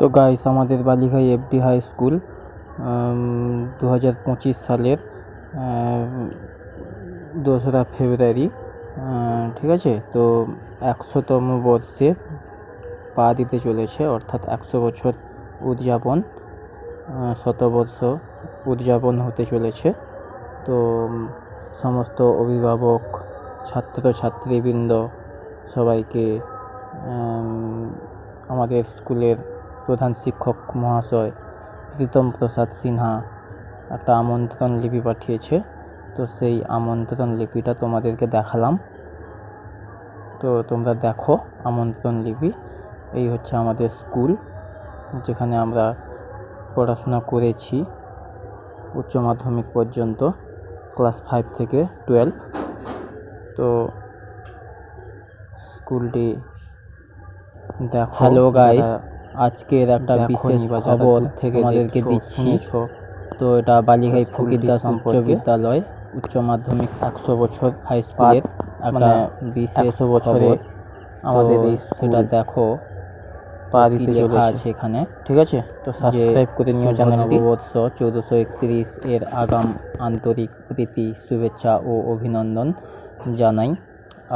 তো গাইস আমাদের Balighai FD high school দু হাজার পঁচিশ সালের দোসরা ফেব্রুয়ারি ঠিক আছে? তো একশোতম বর্ষে পা দিতে চলেছে, অর্থাৎ একশো বছর উদযাপন শতবর্ষ উদযাপন হতে চলেছে। তো সমস্ত অভিভাবক ছাত্র ছাত্রীবৃন্দ সবাইকে আমাদের স্কুলের প্রধান শিক্ষক মহাশয় প্রীতম প্রসাদ সিনহা একটা আমন্ত্রণ লিপি পাঠিয়েছে। তো সেই আমন্ত্রণ লিপিটা তোমাদেরকে দেখালাম। তো তোমরা দেখো আমন্ত্রণ লিপি। এই হচ্ছে আমাদের স্কুল যেখানে আমরা পড়াশোনা করেছি উচ্চ মাধ্যমিক পর্যন্ত ক্লাস ফাইভ থেকে টুয়েলভ। তো স্কুলটি দেখো Hello guys, আজকের একটা বিশেষ খবর থেকে দিচ্ছি। তো এটা বালিঘাই ফকির দাস উচ্চ বিদ্যালয় উচ্চ মাধ্যমিক একশো বছর হাই স্কুলের একটা মানে বিশেষ বছরে আমাদের এই সেটা দেখো পা দিতে লেখা আছে এখানে। ঠিক আছে? তো সাবস্ক্রাইব করে নিও শুভ চ্যানেলটি নববর্ষ বর্ষ চৌদ্দশো একত্রিশ এর আগাম আন্তরিক প্রীতি শুভেচ্ছা ও অভিনন্দন জানাই।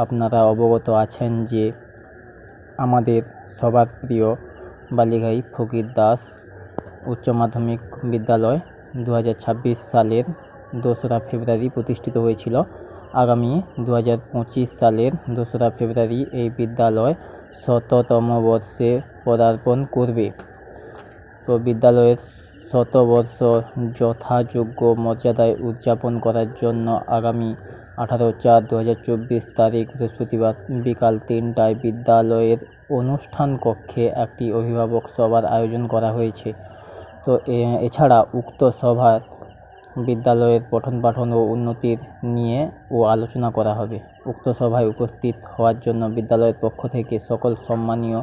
আপনারা অবগত আছেন যে আমাদের সবার প্রিয় বালিঘাই ফকির দাস উচ্চ মাধ্যমিক বিদ্যালয় দু হাজার ছাব্বিশ সালের দোসরা ফেব্রুয়ারি প্রতিষ্ঠিত হয়েছিল। আগামী দু হাজার পঁচিশ সালের দোসরা ফেব্রুয়ারি এই বিদ্যালয় শততম বর্ষে পদার্পণ করবে। তো বিদ্যালয়ের শতবর্ষ যথাযোগ্য মর্যাদায় উদযাপন করার জন্য আগামী আঠারো চার দু হাজার চব্বিশ তারিখ বৃহস্পতিবার বিকাল তিনটায় বিদ্যালয়ের অনুষ্ঠান কক্ষে একটি অভিভাবক সভার আয়োজন করা হয়েছে। তো এছাড়া উক্ত সভার বিদ্যালয়ের পঠন পাঠন ও উন্নতির নিয়ে ও আলোচনা করা হবে। উক্ত সভায় উপস্থিত হওয়ার জন্য বিদ্যালয়ের পক্ষ থেকে সকল সম্মানীয়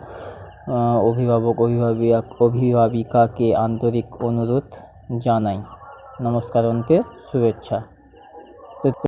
অভিভাবক অভিভাবিকা অভিভাবিকাকে আন্তরিক অনুরোধ জানাই। নমস্কার, অন্তে শুভেচ্ছা।